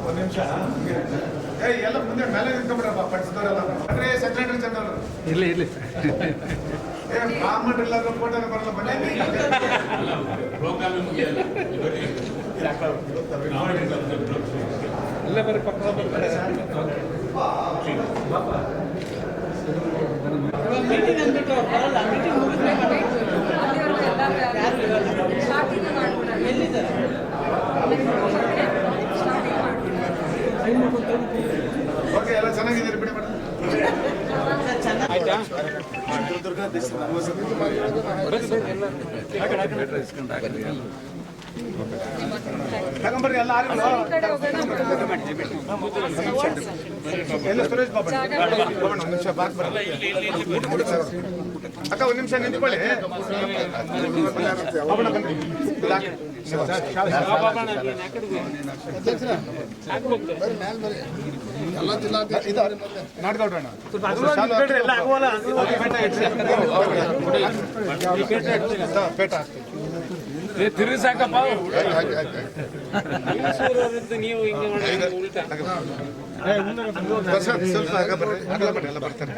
ಒಂದು ನಿಮಿಷ ಏಯ್ ಎಲ್ಲ ಮುಂದೆ ಮೇಲೆ ನಿಂತ್ಕೊಂಡ್ಬಿಡ್ರಪ್ಪ ಪಡಿಸಿದವರೆಲ್ಲ ಅಂದ್ರೆ ಸೆಕ್ರೆಟರಿ ಜನರಲ್ ಇರ್ಲಿ ಇರ್ಲಿ ಏ ಕಾಮನ್ ಇಲ್ಲ ಫೋಟೋ ಬರಲ್ಲ ಬನ್ನಿ ಎಲ್ಲ ಬರೀ ಪಕ್ಕ ಮೀಟಿಂಗ್ ಅಂದ್ಬಿಟ್ಟು ಬರಲ್ಲ ಮೀಟಿಂಗ್ ಮುಗಿದ್ಮೇಲೆ ಎಲ್ಲಿದ್ದಾರೆ ಓಕೆ ಎಲ್ಲ ಚೆನ್ನಾಗಿದ್ದೀರಿ ಬಿಡಿ ಮೇಡಮ್ ಆಯ್ತಾ ತಗೊಂಬರ್ರಿ ಎಲ್ಲ ಎಲ್ಲ ಸುರೇಶ್ ಬಾಬು. ಒಂದು ನಿಮಿಷ ಬಾಕ್ ಬರಲ್ಲ ಅಕ್ಕ ಒಂದು ನಿಮಿಷ ನಿಂತ್ಕೊಳ್ಳಿ ಬಾಬಣ್ಣ ಬನ್ನಿ ಪೇಟ ಸಾಕಪ್ಪ. ನೀವು ಹಿಂಗೆ ಮಾಡಿದ್ರೆ ಉಲ್ಟಾ. ಪ್ರಸಾದ್ ಸ್ವಲ್ಪ ಆಗ ಬರ್ರಿ. ಅಗಲ ಬನ್ನಿ ಎಲ್ಲ ಬರ್ತಾರೆ.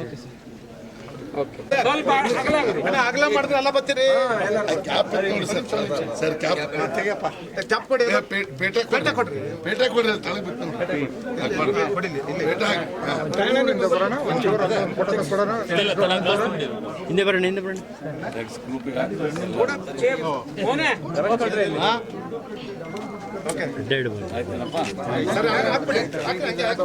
ಸ್ವಲ್ಪ ಅಗಲ ಮಾಡಿದ್ರೆ ಎಲ್ಲ ಬರ್ತೀರಿ. ಸರ್ ಕ್ಯಾಪ್ ಸರ್ ಕ್ಯಾಪ್ ಕೊಡಿ ಪೇಟೆ ಪೇಟೆ ಕೊಡ್ರಿ. ಪೇಟೆ ಕೊಡ್ರಿ ಅಲ್ಲಿ ತಳಗ್ ಹಾಕಿ. ಹಿಂದೆ ಬರೋಣ ಹಿಂದೆ ಬರೋಣ. ಇಡ್ಬೋದು ಸರಿ ಹಾಕ್ಬಿಡಿ ಹಾಕಿ, ಹಾಕಿ, ಹಾಕಿ.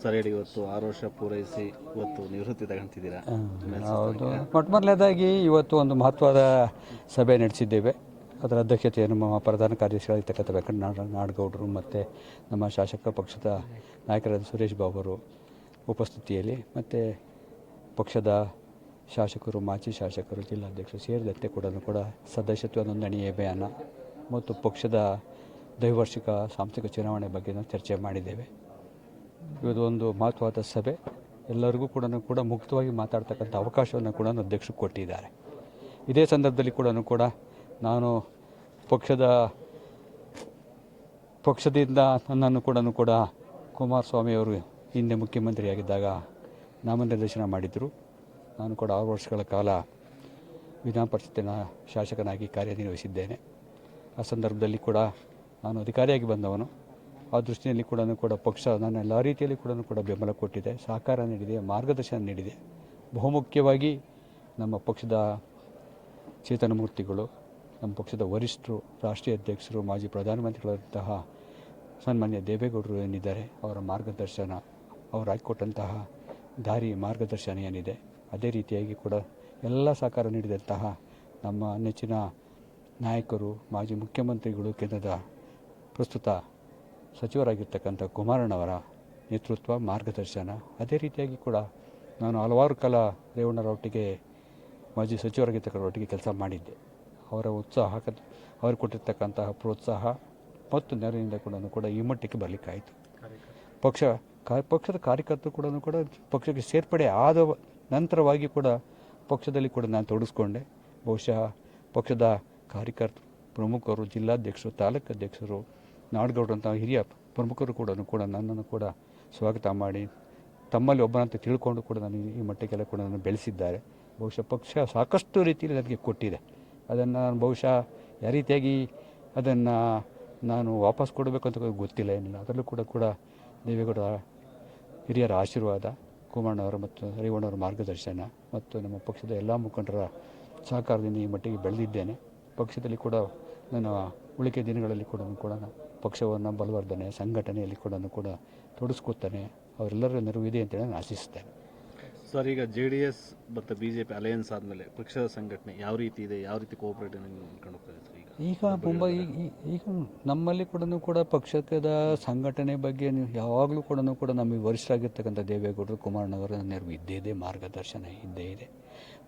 ಸರ್ ಹೇಳಿ ಇವತ್ತು ಆರು ವರ್ಷ ಪೂರೈಸಿ ಇವತ್ತು ನಿವೃತ್ತಿ ತಗೊಂತಿದ್ದೀರಾ? ಹೌದು. ಮೊಟ್ಟ ಮೊದಲನೇದಾಗಿ ಇವತ್ತು ಒಂದು ಮಹತ್ವದ ಸಭೆ ನಡೆಸಿದ್ದೇವೆ. ಅದರ ಅಧ್ಯಕ್ಷತೆಯನ್ನು ನಮ್ಮ ಪ್ರಧಾನ ಕಾರ್ಯದರ್ಶಿಗಳಾಗಿರ್ತಕ್ಕಂಥ ವೆಂಕಟ ನಾಡ ನಾಡಗೌಡರು ಮತ್ತು ನಮ್ಮ ಶಾಸಕ ಪಕ್ಷದ ನಾಯಕರಾದ ಸುರೇಶ್ ಬಾಬು ಅವರು ಉಪಸ್ಥಿತಿಯಲ್ಲಿ ಮತ್ತು ಪಕ್ಷದ ಶಾಸಕರು ಮಾಜಿ ಶಾಸಕರು ಜಿಲ್ಲಾಧ್ಯಕ್ಷರು ಸೇರಿದಂತೆ ಕೂಡ ಕೂಡ ಸದಸ್ಯತ್ವ ನೋಂದಣಿ ಅಭಿಯಾನ ಮತ್ತು ಪಕ್ಷದ ದ್ವೈವಾರ್ಷಿಕ ಸಾಂಸ್ಥಿಕ ಚುನಾವಣೆ ಬಗ್ಗೆ ನಾವು ಚರ್ಚೆ ಮಾಡಿದ್ದೇವೆ. ಇದು ಒಂದು ಮಹತ್ವದ ಸಭೆ. ಎಲ್ಲರಿಗೂ ಕೂಡ ಕೂಡ ಮುಕ್ತವಾಗಿ ಮಾತಾಡ್ತಕ್ಕಂಥ ಅವಕಾಶವನ್ನು ಕೂಡ ಅಧ್ಯಕ್ಷರು ಕೊಟ್ಟಿದ್ದಾರೆ. ಇದೇ ಸಂದರ್ಭದಲ್ಲಿ ಕೂಡ ಕೂಡ ನಾನು ಪಕ್ಷದ, ಪಕ್ಷದಿಂದ ನನ್ನನ್ನು ಕೂಡ ಕೂಡ ಕುಮಾರಸ್ವಾಮಿಯವರು ಹಿಂದೆ ಮುಖ್ಯಮಂತ್ರಿಯಾಗಿದ್ದಾಗ ನಾಮನಿರ್ದೇಶನ ಮಾಡಿದ್ದರು ನಾನು ಕೂಡ ಆರು ವರ್ಷಗಳ ಕಾಲ ವಿಧಾನ ಪರಿಷತ್ತಿನ ಶಾಸಕನಾಗಿ ಕಾರ್ಯನಿರ್ವಹಿಸಿದ್ದೇನೆ. ಆ ಸಂದರ್ಭದಲ್ಲಿ ಕೂಡ ನಾನು ಅಧಿಕಾರಿಯಾಗಿ ಬಂದವನು. ಆ ದೃಷ್ಟಿಯಲ್ಲಿ ಕೂಡ ಕೂಡ ಪಕ್ಷ ನಾನು ಎಲ್ಲ ರೀತಿಯಲ್ಲಿ ಕೂಡ ಕೂಡ ಬೆಂಬಲ ಕೊಟ್ಟಿದೆ, ಸಹಕಾರ ನೀಡಿದೆ, ಮಾರ್ಗದರ್ಶನ ನೀಡಿದೆ. ಬಹುಮುಖ್ಯವಾಗಿ ನಮ್ಮ ಪಕ್ಷದ ಚೇತನಮೂರ್ತಿಗಳು, ನಮ್ಮ ಪಕ್ಷದ ವರಿಷ್ಠರು, ರಾಷ್ಟ್ರೀಯ ಅಧ್ಯಕ್ಷರು, ಮಾಜಿ ಪ್ರಧಾನಮಂತ್ರಿಗಳಂತಹ ಸನ್ಮಾನ್ಯ ದೇವೇಗೌಡರು ಏನಿದ್ದಾರೆ, ಅವರ ಮಾರ್ಗದರ್ಶನ, ಅವರು ಹಾಕಿಕೊಟ್ಟಂತಹ ದಾರಿ ಮಾರ್ಗದರ್ಶನ ಏನಿದೆ, ಅದೇ ರೀತಿಯಾಗಿ ಕೂಡ ಎಲ್ಲ ಸಹಕಾರ ನೀಡಿದಂತಹ ನಮ್ಮ ನೆಚ್ಚಿನ ನಾಯಕರು, ಮಾಜಿ ಮುಖ್ಯಮಂತ್ರಿಗಳು, ಕೇಂದ್ರದ ಪ್ರಸ್ತುತ ಸಚಿವರಾಗಿರ್ತಕ್ಕಂಥ ಕುಮಾರಣ್ಣವರ ನೇತೃತ್ವ, ಮಾರ್ಗದರ್ಶನ, ಅದೇ ರೀತಿಯಾಗಿ ಕೂಡ ನಾನು ಹಲವಾರು ಕಾಲ ರೇವಣ್ಣರೊಟ್ಟಿಗೆ ಮಾಜಿ ಸಚಿವರಾಗಿರ್ತಕ್ಕಂಥ ಒಟ್ಟಿಗೆ ಕೆಲಸ ಮಾಡಿದ್ದೆ. ಅವರ ಉತ್ಸಾಹ ಅವರು ಕೊಟ್ಟಿರ್ತಕ್ಕಂತಹ ಪ್ರೋತ್ಸಾಹ ಮತ್ತು ನೆರವಿನಿಂದ ಕೂಡ ಕೂಡ ಈ ಮಟ್ಟಕ್ಕೆ ಬರಲಿಕ್ಕಾಯಿತು. ಪಕ್ಷ, ಕಾ, ಪಕ್ಷದ ಕಾರ್ಯಕರ್ತರು ಕೂಡ ಕೂಡ ಪಕ್ಷಕ್ಕೆ ಸೇರ್ಪಡೆ ಆದ ನಂತರವಾಗಿ ಕೂಡ ಪಕ್ಷದಲ್ಲಿ ಕೂಡ ನಾನು ತೊಡಗಿಸ್ಕೊಂಡೆ. ಬಹುಶಃ ಪಕ್ಷದ ಕಾರ್ಯಕರ್ತರು ಪ್ರಮುಖರು, ಜಿಲ್ಲಾಧ್ಯಕ್ಷರು ತಾಲೂಕು ಅಧ್ಯಕ್ಷರು ನಾಡಗೌಡರಂಥ ಹಿರಿಯ ಪ್ರಮುಖರು ಕೂಡ ಕೂಡ ನನ್ನನ್ನು ಕೂಡ ಸ್ವಾಗತ ಮಾಡಿ, ತಮ್ಮಲ್ಲಿ ಒಬ್ಬನಂತ ತಿಳ್ಕೊಂಡು ಕೂಡ ನಾನು ಈ ಮಟ್ಟಕ್ಕೆಲ್ಲ ಕೂಡ ನನ್ನ ಬೆಳೆಸಿದ್ದಾರೆ. ಬಹುಶಃ ಪಕ್ಷ ಸಾಕಷ್ಟು ರೀತಿಯಲ್ಲಿ ನನಗೆ ಕೊಟ್ಟಿದೆ. ಅದನ್ನು ನಾನು ಬಹುಶಃ ಯಾವ ರೀತಿಯಾಗಿ ಅದನ್ನು ನಾನು ವಾಪಸ್ ಕೊಡಬೇಕು ಅಂತ ಗೊತ್ತಿಲ್ಲ, ಏನಿಲ್ಲ. ಅದರಲ್ಲೂ ಕೂಡ ಕೂಡ ದೇವೇಗೌಡ ಹಿರಿಯರ ಆಶೀರ್ವಾದ ಕುಮಾರಣ್ಣವರು ಮತ್ತು ಹರಿವಣ್ಣವರ ಮಾರ್ಗದರ್ಶನ ಮತ್ತು ನಮ್ಮ ಪಕ್ಷದ ಎಲ್ಲ ಮುಖಂಡರ ಸಹಕಾರದಿಂದ ಈ ಮಟ್ಟಿಗೆ ಬೆಳೆದಿದ್ದೇನೆ. ಪಕ್ಷದಲ್ಲಿ ಕೂಡ ನನ್ನ ಉಳಿಕೆ ದಿನಗಳಲ್ಲಿ ಕೂಡ ಕೂಡ ಪಕ್ಷವನ್ನು ಬಲವರ್ಧನೆ ಸಂಘಟನೆಯಲ್ಲಿ ಕೂಡ ಕೂಡ ತೊಡಸ್ಕೊತಾನೆ ಅವರೆಲ್ಲರ ನೆರವು ಇದೆ ಅಂತೇಳಿ ನಾನು ಆಶಿಸ್ತೇನೆ ಸರ್ ಈಗ ಜೆ ಡಿ ಎಸ್ ಮತ್ತು ಬಿ ಜೆ ಪಿ ಅಲಯನ್ಸ್ ಆದಮೇಲೆ ಪಕ್ಷದ ಸಂಘಟನೆ ಯಾವ ರೀತಿ ಇದೆ? ಯಾವ ರೀತಿ ಕೋಆಪರೇಟಿವ್ ಈಗ? ಈಗ ಮುಂಬೈ ಈಗ ಈಗ ನಮ್ಮಲ್ಲಿ ಕೂಡ ಕೂಡ ಪಕ್ಷದ ಸಂಘಟನೆ ಬಗ್ಗೆ ನೀವು ಯಾವಾಗಲೂ ಕೂಡ ಕೂಡ ನಮಗೆ ವರಿಷ್ಠರಾಗಿರ್ತಕ್ಕಂಥ ದೇವೇಗೌಡರು ಕುಮಾರಣ್ಣವರ ನೆರವು ಇದ್ದೇ ಇದೆ ಮಾರ್ಗದರ್ಶನ ಇದ್ದೇ ಇದೆ.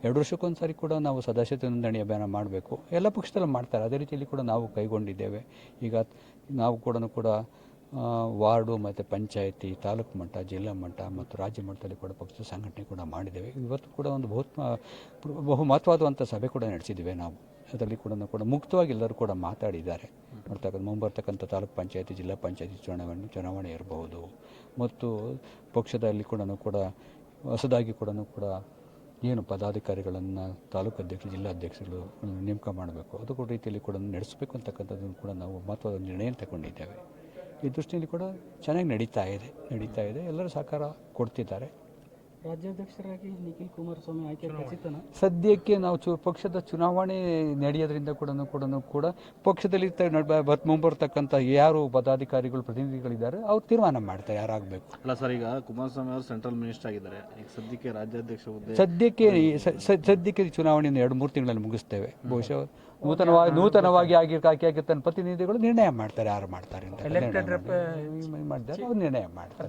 ಎರಡು ವರ್ಷಕ್ಕೊಂದು ಸಾರಿ ಕೂಡ ನಾವು ಸದಸ್ಯತೆ ನೋಂದಣಿ ಅಭಿಯಾನ ಮಾಡಬೇಕು. ಎಲ್ಲ ಪಕ್ಷದಲ್ಲೂ ಮಾಡ್ತಾರೆ. ಅದೇ ರೀತಿಯಲ್ಲಿ ಕೂಡ ನಾವು ಕೈಗೊಂಡಿದ್ದೇವೆ. ಈಗ ನಾವು ಕೂಡ ಕೂಡ ವಾರ್ಡು ಮತ್ತು ಪಂಚಾಯಿತಿ, ತಾಲೂಕು ಮಟ್ಟ, ಜಿಲ್ಲಾ ಮಟ್ಟ ಮತ್ತು ರಾಜ್ಯ ಮಟ್ಟದಲ್ಲಿ ಕೂಡ ಪಕ್ಷದ ಸಂಘಟನೆ ಕೂಡ ಮಾಡಿದ್ದೇವೆ. ಇವತ್ತು ಕೂಡ ಒಂದು ಬಹುತ್ ಬಹು ಮಹತ್ವವಾದಂಥ ಸಭೆ ಕೂಡ ನಡೆಸಿದ್ದೇವೆ ನಾವು. ಅದರಲ್ಲಿ ಕೂಡ ಕೂಡ ಮುಕ್ತವಾಗಿ ಎಲ್ಲರೂ ಕೂಡ ಮಾತಾಡಿದ್ದಾರೆ. ನೋಡ್ತಕ್ಕಂಥ ಮುಂಬರ್ತಕ್ಕಂಥ ತಾಲೂಕು ಪಂಚಾಯತಿ, ಜಿಲ್ಲಾ ಪಂಚಾಯತಿ ಚುನಾವಣೆ ಚುನಾವಣೆ ಇರಬಹುದು. ಮತ್ತು ಪಕ್ಷದಲ್ಲಿ ಕೂಡ ಕೂಡ, ಹೊಸದಾಗಿ ಕೂಡ ಕೂಡ ಏನು ಪದಾಧಿಕಾರಿಗಳನ್ನು ತಾಲೂಕು ಅಧ್ಯಕ್ಷರು, ಜಿಲ್ಲಾ ಅಧ್ಯಕ್ಷರು ನೇಮಕ ಮಾಡಬೇಕು, ಅದು ಕೂಡ ರೀತಿಯಲ್ಲಿ ಕೂಡ ನಡೆಸಬೇಕು ಅಂತಕ್ಕಂಥದ್ದನ್ನು ಕೂಡ ನಾವು ಮಹತ್ವದ ನಿರ್ಣಯ ತಗೊಂಡಿದ್ದೇವೆ. ಈ ದೃಷ್ಟಿಯಲ್ಲಿ ಕೂಡ ಚೆನ್ನಾಗಿ ನಡೀತಾ ಇದೆ ನಡೀತಾ ಇದೆ. ಎಲ್ಲರೂ ಸಹಕಾರ ಕೊಡ್ತಿದ್ದಾರೆ. ರಾಜ್ಯಾಧ್ಯಕ್ಷರಾಗಿ ನಿಖಿಲ್ ಕುಮಾರಸ್ವಾಮಿ ಆಯ್ಕೆ ಖಚಿತನ? ಸದ್ಯಕ್ಕೆ ನಾವು ಚು ಪಕ್ಷದ ಚುನಾವಣೆ ನಡೆಯೋದ್ರಿಂದ ಕೂಡ ಕೂಡ ಕೂಡ ಪಕ್ಷದಲ್ಲಿ ತ- ನಡ್- ಬತ್ ಮುಂಬರ್ತಕ್ಕಂಥ ಯಾರು ಪದಾಧಿಕಾರಿಗಳು ಪ್ರತಿನಿಧಿಗಳಿದ್ದಾರೆ ಅವ್ರು ತೀರ್ಮಾನ ಮಾಡ್ತಾರೆ ಯಾರಾಗಬೇಕು. ಅಲ್ಲ ಸರ್ ಈಗ ಕುಮಾರಸ್ವಾಮಿ ಅವರು ಸೆಂಟ್ರಲ್ ಮಿನಿಸ್ಟರ್ ಆಗಿದ್ದಾರೆ. ಈಗ ಸದ್ಯಕ್ಕೆ ರಾಜ್ಯಾಧ್ಯಕ್ಷ ಹುದ್ದೆ ಸದ್ಯಕ್ಕೆ ಸದ್ಯಕ್ಕೆ ಈ ಚುನಾವಣೆಯನ್ನು ಎರಡು ಮೂರು ತಿಂಗಳಲ್ಲಿ ಮುಗಿಸ್ತೇವೆ. ಬಹುಶಃ ನೂತನವಾಗಿ ನೂತನವಾಗಿ ಆಗಿ ಆಗಿ ತನ್ನ ಪ್ರತಿನಿಧಿಗಳು ನಿರ್ಣಯ ಮಾಡ್ತಾರೆ ಯಾರು ಮಾಡ್ತಾರೆ ಅಂತ ನಿರ್ಣಯ ಮಾಡಿ- ಮಾಡಿದ್ದಾರೆ ಅವ್ರು ನಿರ್ಣಯ ಮಾಡ್ತಾರೆ